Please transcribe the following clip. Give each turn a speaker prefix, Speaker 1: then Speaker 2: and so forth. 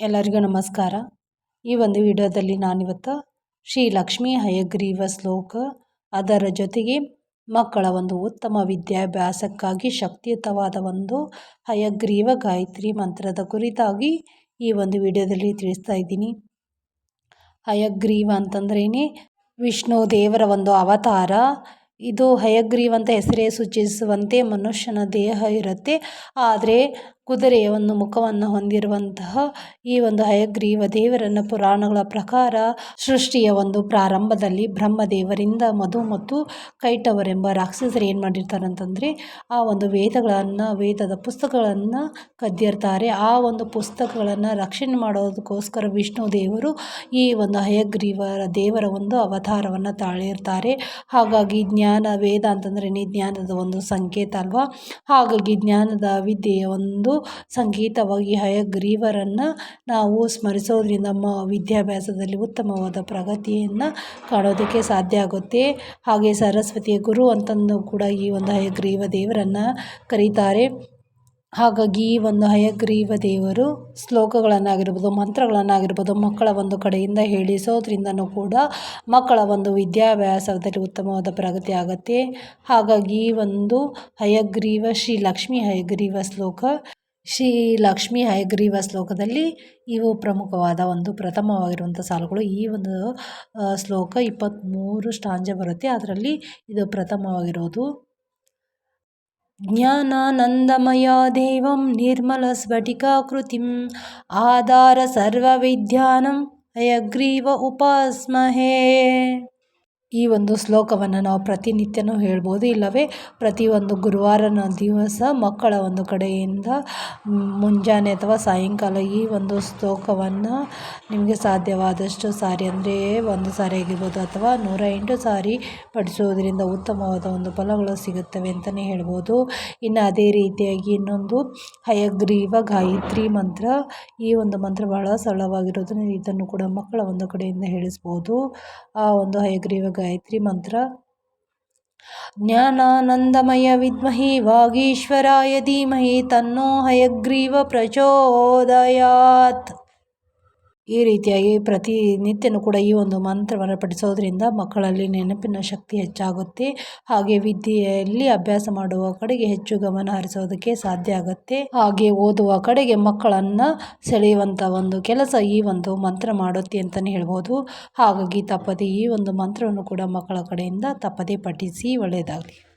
Speaker 1: ಎಲ್ಲರಿಗೂ ನಮಸ್ಕಾರ. ಈ ಒಂದು ವಿಡಿಯೋದಲ್ಲಿ ನಾನಿವತ್ತು ಶ್ರೀ ಲಕ್ಷ್ಮೀ ಹಯಗ್ರೀವ ಶ್ಲೋಕ ಅದರ ಜೊತೆಗೆ ಮಕ್ಕಳ ಒಂದು ಉತ್ತಮ ವಿದ್ಯಾಭ್ಯಾಸಕ್ಕಾಗಿ ಶಕ್ತಿಯುತವಾದ ಒಂದು ಹಯಗ್ರೀವ ಗಾಯತ್ರಿ ಮಂತ್ರದ ಕುರಿತಾಗಿ ಈ ಒಂದು ವಿಡಿಯೋದಲ್ಲಿ ತಿಳಿಸ್ತಾ ಇದ್ದೀನಿ. ಹಯಗ್ರೀವ ಅಂತಂದ್ರೇ ವಿಷ್ಣು ದೇವರ ಒಂದು ಅವತಾರ. ಇದು ಹಯಗ್ರೀವ ಅಂತ ಹೆಸರೇ ಸೂಚಿಸುವಂತೆ ಮನುಷ್ಯನ ದೇಹ ಇರುತ್ತೆ. ಆದರೆ ಕುದುರೆಯ ಒಂದು ಮುಖವನ್ನು ಹೊಂದಿರುವಂತಹ ಈ ಒಂದು ಹಯಗ್ರೀವ ದೇವರನ್ನ ಪುರಾಣಗಳ ಪ್ರಕಾರ ಸೃಷ್ಟಿಯ ಒಂದು ಪ್ರಾರಂಭದಲ್ಲಿ ಬ್ರಹ್ಮದೇವರಿಂದ ಮಧು ಮತ್ತು ಕೈಟವರೆಂಬ ರಾಕ್ಷಸರು ಏನು ಮಾಡಿರ್ತಾರೆ ಅಂತಂದರೆ ಆ ಒಂದು ವೇದಗಳನ್ನು, ವೇದದ ಪುಸ್ತಕಗಳನ್ನು ಕದ್ದಿರ್ತಾರೆ. ಆ ಒಂದು ಪುಸ್ತಕಗಳನ್ನು ರಕ್ಷಣೆ ಮಾಡೋದಕ್ಕೋಸ್ಕರ ವಿಷ್ಣು ದೇವರು ಈ ಒಂದು ಹಯಗ್ರೀವರ ದೇವರ ಒಂದು ಅವತಾರವನ್ನು ತಾಳಿರ್ತಾರೆ. ಹಾಗಾಗಿ ಜ್ಞಾನ, ವೇದ ಅಂತಂದ್ರೆ ಜ್ಞಾನದ ಒಂದು ಸಂಕೇತ ಅಲ್ವಾ? ಹಾಗಾಗಿ ಜ್ಞಾನದ ವಿದ್ಯೆಯ ಒಂದು ಸಂಗೀತವಾಗಿ ಹಯಗ್ರೀವರನ್ನು ನಾವು ಸ್ಮರಿಸೋದ್ರಿಂದ ನಮ್ಮ ವಿದ್ಯಾಭ್ಯಾಸದಲ್ಲಿ ಉತ್ತಮವಾದ ಪ್ರಗತಿಯನ್ನು ಕಾಣೋದಕ್ಕೆ ಸಾಧ್ಯ ಆಗುತ್ತೆ. ಹಾಗೆ ಸರಸ್ವತಿಯ ಗುರು ಅಂತಂದು ಕೂಡ ಈ ಒಂದು ಹಯಗ್ರೀವ ದೇವರನ್ನು ಕರೀತಾರೆ. ಹಾಗಾಗಿ ಈ ಒಂದು ಹಯಗ್ರೀವ ದೇವರು ಶ್ಲೋಕಗಳನ್ನಾಗಿರ್ಬೋದು, ಮಂತ್ರಗಳನ್ನಾಗಿರ್ಬೋದು ಮಕ್ಕಳ ಒಂದು ಕಡೆಯಿಂದ ಹೇಳಿಸೋದ್ರಿಂದನೂ ಕೂಡ ಮಕ್ಕಳ ಒಂದು ವಿದ್ಯಾಭ್ಯಾಸದಲ್ಲಿ ಉತ್ತಮವಾದ ಪ್ರಗತಿ ಆಗುತ್ತೆ. ಹಾಗಾಗಿ ಈ ಒಂದು ಹಯಗ್ರೀವ ಶ್ರೀ ಲಕ್ಷ್ಮೀ ಹಯಗ್ರೀವ ಶ್ಲೋಕ ಶ್ರೀ ಲಕ್ಷ್ಮೀ ಹಯಗ್ರೀವ ಶ್ಲೋಕದಲ್ಲಿ ಇವು ಪ್ರಮುಖವಾದ ಒಂದು ಪ್ರಥಮವಾಗಿರುವಂಥ ಸಾಲುಗಳು. ಈ ಒಂದು ಶ್ಲೋಕ ಇಪ್ಪತ್ತ್ಮೂರು ಸ್ಟಾಂಜ ಬರುತ್ತೆ. ಅದರಲ್ಲಿ ಇದು ಪ್ರಥಮವಾಗಿರೋದು. ಜ್ಞಾನಾನಂದಮಯ ದೇವಂ ನಿರ್ಮಲ ಸ್ಫಟಿಕಾಕೃತಿಂ ಆಧಾರ ಸರ್ವವಿದ್ಯಾನಂ ಹಯಗ್ರೀವ ಉಪಾಸ್ಮಹೇ. ಈ ಒಂದು ಶ್ಲೋಕವನ್ನು ನಾವು ಪ್ರತಿನಿತ್ಯನೂ ಹೇಳ್ಬೋದು. ಇಲ್ಲವೇ, ಪ್ರತಿಯೊಂದು ಗುರುವಾರನ ದಿವಸ ಮಕ್ಕಳ ಒಂದು ಕಡೆಯಿಂದ ಮುಂಜಾನೆ ಅಥವಾ ಸಾಯಂಕಾಲ ಈ ಒಂದು ಶ್ಲೋಕವನ್ನು ನಿಮಗೆ ಸಾಧ್ಯವಾದಷ್ಟು ಸಾರಿ ಅಂದರೆ ಒಂದು ಸಾರಿ ಆಗಿರ್ಬೋದು ಅಥವಾ ನೂರ ಎಂಟು ಸಾರಿ ಪಡಿಸೋದ್ರಿಂದ ಉತ್ತಮವಾದ ಒಂದು ಫಲಗಳು ಸಿಗುತ್ತವೆ ಅಂತಲೇ ಹೇಳ್ಬೋದು. ಇನ್ನು ಅದೇ ರೀತಿಯಾಗಿ ಇನ್ನೊಂದು, ಹಯಗ್ರೀವ ಗಾಯತ್ರಿ ಮಂತ್ರ. ಈ ಒಂದು ಮಂತ್ರ ಬಹಳ ಸರಳವಾಗಿರೋದನ್ನು ಇದನ್ನು ಕೂಡ ಮಕ್ಕಳ ಒಂದು ಕಡೆಯಿಂದ ಹೇಳಿಸ್ಬೋದು. ಆ ಒಂದು ಹಯಗ್ರೀವ ಗಾಯತ್ರಿ ಮಂತ್ರ. ಜ್ಞಾನಾನಂದಮಯ ವಿದ್ಮಹಿ ವಾಗೀಶ್ವರಾಯ ಧೀಮಹಿ ತನ್ನೋ ಹಯಗ್ರೀವ ಪ್ರಚೋದಯಾತ್. ಈ ರೀತಿಯಾಗಿ ಪ್ರತಿನಿತ್ಯನೂ ಕೂಡ ಈ ಒಂದು ಮಂತ್ರವನ್ನು ಪಠಿಸೋದ್ರಿಂದ ಮಕ್ಕಳಲ್ಲಿ ನೆನಪಿನ ಶಕ್ತಿ ಹೆಚ್ಚಾಗುತ್ತೆ. ಹಾಗೆ ವಿದ್ಯೆಯಲ್ಲಿ ಅಭ್ಯಾಸ ಮಾಡುವ ಕಡೆಗೆ ಹೆಚ್ಚು ಗಮನ ಹರಿಸೋದಕ್ಕೆ ಸಾಧ್ಯ ಆಗುತ್ತೆ. ಹಾಗೆ ಓದುವ ಕಡೆಗೆ ಮಕ್ಕಳನ್ನು ಸೆಳೆಯುವಂಥ ಒಂದು ಕೆಲಸ ಈ ಒಂದು ಮಂತ್ರ ಮಾಡುತ್ತೆ ಅಂತಲೇ ಹೇಳ್ಬೋದು. ಹಾಗಾಗಿ ತಪ್ಪದೆ ಈ ಒಂದು ಮಂತ್ರವನ್ನು ಕೂಡ ಮಕ್ಕಳ ಕಡೆಯಿಂದ ತಪ್ಪದೇ ಪಠಿಸಿ ಒಳ್ಳೆಯದಾಗಲಿ.